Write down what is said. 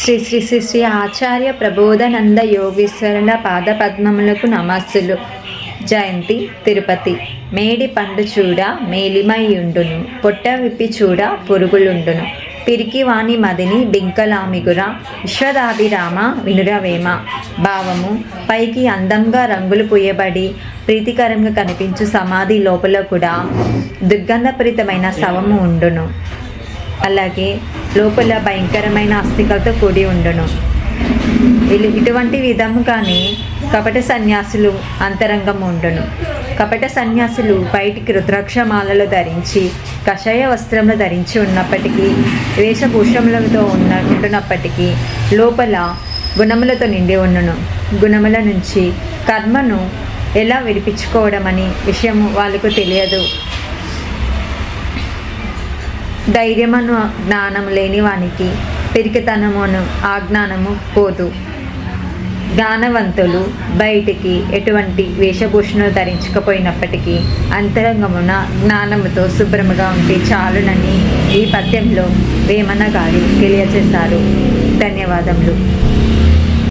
శ్రీ శ్రీ శ్రీ శ్రీ ఆచార్య ప్రబోధానంద యోగీశ్వరుల పాదపద్మములకు నమస్సులు. జయంతి తిరుపతి. మేడి పండు చూడ మేలిమయుండును పొట్ట విప్పి చూడ పురుగులుండును. పిరికి వాణి మదిని బింకలామిగుర. విశ్వదాభిరామ వినురవేమ. భావము పైకి అందంగా రంగులు పూయబడి ప్రీతికరంగా కనిపించు సమాధి లోపల కూడా దుర్గంధపరితమైన శవము ఉండును. అలాగే లోపల భయంకరమైన అస్థికలతో కూడి ఉండును. ఇటువంటి విధముగానే కపట సన్యాసులు అంతరంగం ఉండును. కపట సన్యాసులు బయటికి రుద్రాక్షమాలలో ధరించి కషాయ వస్త్రములు ధరించి ఉన్నప్పటికీ వేషభూషములతో ఉన్న ఉంటున్నప్పటికీ లోపల గుణములతో నిండి ఉండును. గుణముల నుంచి కర్మను ఎలా విడిపించుకోవడం అని విషయము వాళ్ళకు తెలియదు. ధైర్యమను జ్ఞానం లేని వానికి పిరికితనమును ఆ జ్ఞానము పోదు. జ్ఞానవంతులు బయటికి ఎటువంటి వేషభూషణలు ధరించకపోయినప్పటికీ అంతరంగమున జ్ఞానముతో శుభ్రముగా ఉంటే చాలునని ఈ పద్యంలో వేమన గారి తెలియజేశారు. ధన్యవాదములు.